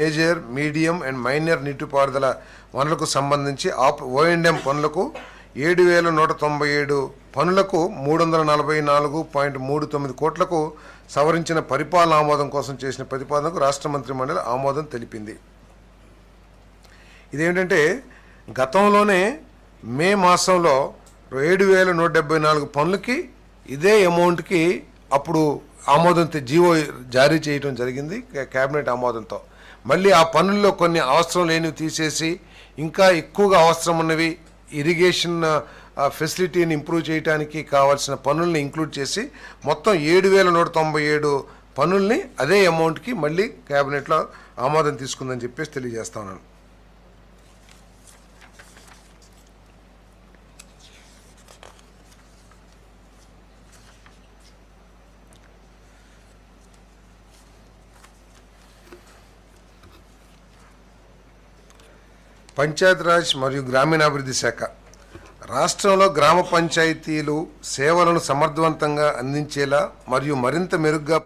Major medium and minor నీటిపారుదల వనరులకు సంబంధించి ఆప్ ఓఎండ్ఎం పనులకు ఏడు వేల నూట తొంభై ఏడు పనులకు మూడు వందల నలభై నాలుగు పాయింట్ మూడు తొమ్మిది కోట్లకు సవరించిన పరిపాలన ఆమోదం కోసం చేసిన ప్రతిపాదనకు రాష్ట్ర మంత్రి మండలి ఆమోదం తెలిపింది. ఇదేమిటంటే గతంలోనే మే మాసంలో ఏడు వేల నూట డెబ్బై నాలుగు పనులకి ఇదే అమౌంట్కి అప్పుడు ఆమోదంతో జీవో జారీ చేయడం జరిగింది కేబినెట్ ఆమోదంతో. మళ్ళీ ఆ పనుల్లో కొన్ని అవసరం లేనివి తీసేసి ఇంకా ఎక్కువగా అవసరం ఉన్నవి ఇరిగేషన్ ఫెసిలిటీని ఇంప్రూవ్ చేయడానికి కావాల్సిన పనుల్ని ఇంక్లూడ్ చేసి మొత్తం ఏడు వేల నూట తొంభై ఏడు పనుల్ని అదే అమౌంట్కి మళ్ళీ క్యాబినెట్లో ఆమోదం తీసుకుందని చెప్పేసి తెలియజేస్తా ఉన్నాను. పంచాయతీరాజ్ మరియు గ్రామీణాభివృద్ధి శాఖ. రాష్ట్రంలో గ్రామ పంచాయతీలు సేవలను సమర్థవంతంగా అందించేలా మరియు మరింత మెరుగ్గా